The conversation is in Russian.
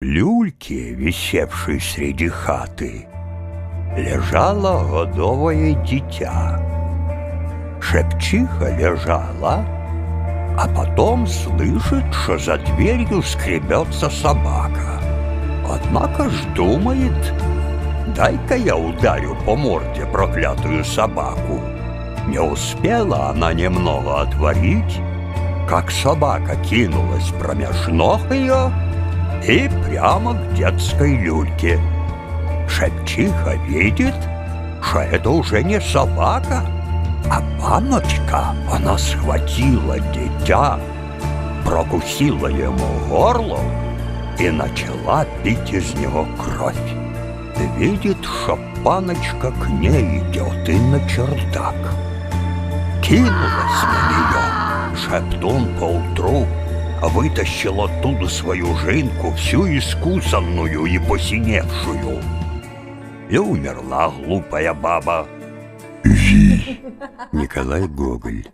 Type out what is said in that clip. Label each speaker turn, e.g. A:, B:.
A: люльке, висевшей среди хаты, лежало годовое дитя. Шепчиха лежала, а потом слышит, что за дверью скребется собака. Однако ж думает, дай-ка я ударю по морде проклятую собаку. Не успела она немного отворить, как собака кинулась промеж ног ее и прямо к детской люльке. Шепчиха видит, что это уже не собака, а паночка. Она схватила дитя, прокусила ему горло и начала пить из него кровь. Видит, что паночка к ней идет и на чердак. Кинулась на нее. Шептун поутру вытащил оттуда свою жинку, всю искусанную и посиневшую. И умерла глупая баба.
B: Ви. Николай Гоголь.